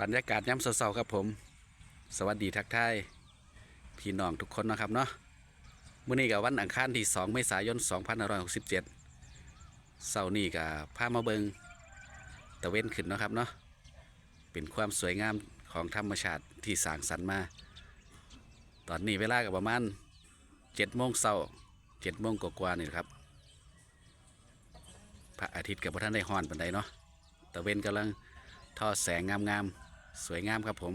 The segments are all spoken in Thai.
บรรยากาศย้ำเศร้าๆครับผม สวัสดีทักทายพี่น้องทุกคนนะครับเนาะมื้อนี้กับวันอังคารที่ 2 เมษายน 2567เสาร์นี้กับพามาเบิงตะเว้นขึ้นนะครับเนาะเป็นความสวยงามของธรรมชาติที่สร้างสรรค์มา ตอนนี้เวลากับประมาณ7โมงเช้า7โมงกว่าๆนี่ครับพระอาทิตย์กับพระท่านได้ฮอนปันใดเนาะตะเว้นกำลังทอดแสงงามๆ สวยงามครับผม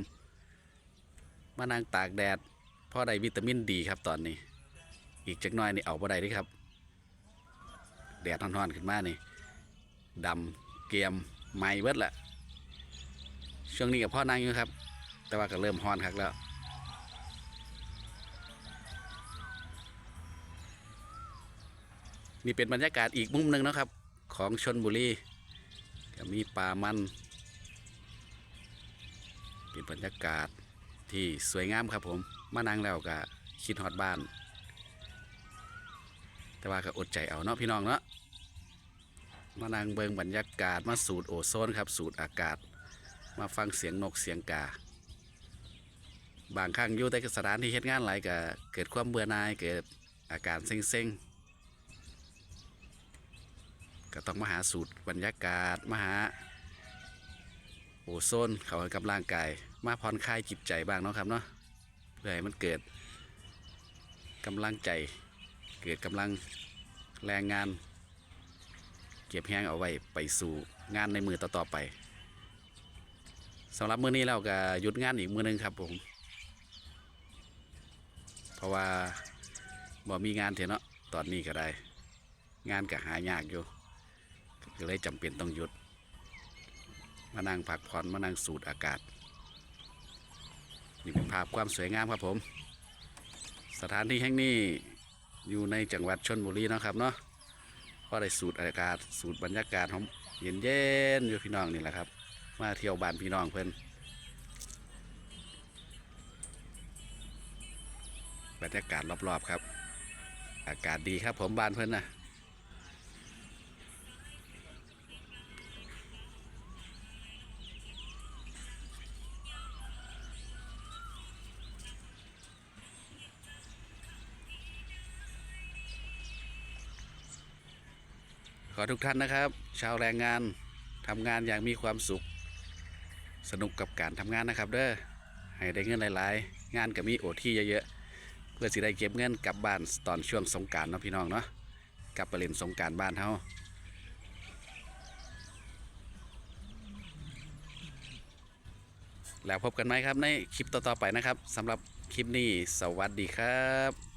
มานั่งตากแดดพ่อได้วิตามินดีครับตอนนี้ อีกจักหน่อยนี่เอาบ่ได้ด้ครับ แดดร้อนๆขึ้นมานี่ดำเกรียมไหม้เบิดละช่วงนี้กับพ่อนั่งอยู่ครับ แต่ว่าก็เริ่มฮ้อนคักแล้วนี่เป็นบรรยากาศอีกมุมหนึ่งนะครับ ของชนบุรีก็มีป่ามัน เป็นบรรยากาศที่สวยงามครับผมมานั่งแล้วก็คิดฮอดบ้าน แต่ว่าก็อดใจเอาเนาะพี่น้องเนาะมานั่งเบิงบรรยากาศมาสูดโอโซนครับ สูดอากาศ มาฟังเสียงนกเสียงกา บางครั้งอยู่แต่สถานที่เฮ็ดงานหลายก็เกิดความเบื่อหน่ายเกิดอาการเซ็งๆก็ต้องมาหาสูตรบรรยากาศมาหา โอโซนเขาให้กับร่างกาย มาผ่อนคลายจิตใจบ้างเนาะครับเนาะเพื่อให้มันเกิดกำลังใจ เกิดกำลังแรงงาน เก็บแห้งเอาไว้ไปสู่งานในมือต่อๆไปสำหรับมื้อนี้เราก็หยุดงานอีกมื้อหนึงครับผม เพราะว่าบ่มีงานเถอะเนาะตอนนี้ก็ได้ งานก็หายากอยู่ก็เลยจำเป็นต้องหยุด มานั่งพักผ่อนมานั่งสูดอากาศ นี่เป็นภาพความสวยงามครับผม สถานที่แห่งนี้อยู่ในจังหวัดชนบุรีนะครับเนาะก็ได้สูดอากาศสูดบรรยากาศหอมเย็นเย็นอยู่พี่น้องนี่แหละครับ มาเที่ยวบ้านพี่น้องเพื่อนบรรยากาศรอบๆครับ อากาศดีครับผมบ้านเพื่อนนะ อทุกท่านนะครับ ชาวแรงงานทำงานอย่างมีความสุข สนุกกับการทำงานนะครับ เด้อให้ได้เงินหลายๆ งานก็มีโอที่เยอะๆ เพื่อสิได้เก็บเงินกลับบ้านตอนช่วงสงการเนาะพี่น้องเนาะกลับไปเล่นสงการบ้านเฮาแล้วพบกันไหมครับในคลิปต่อๆไปนะครับสำหรับคลิปนี้สวัสดีครับ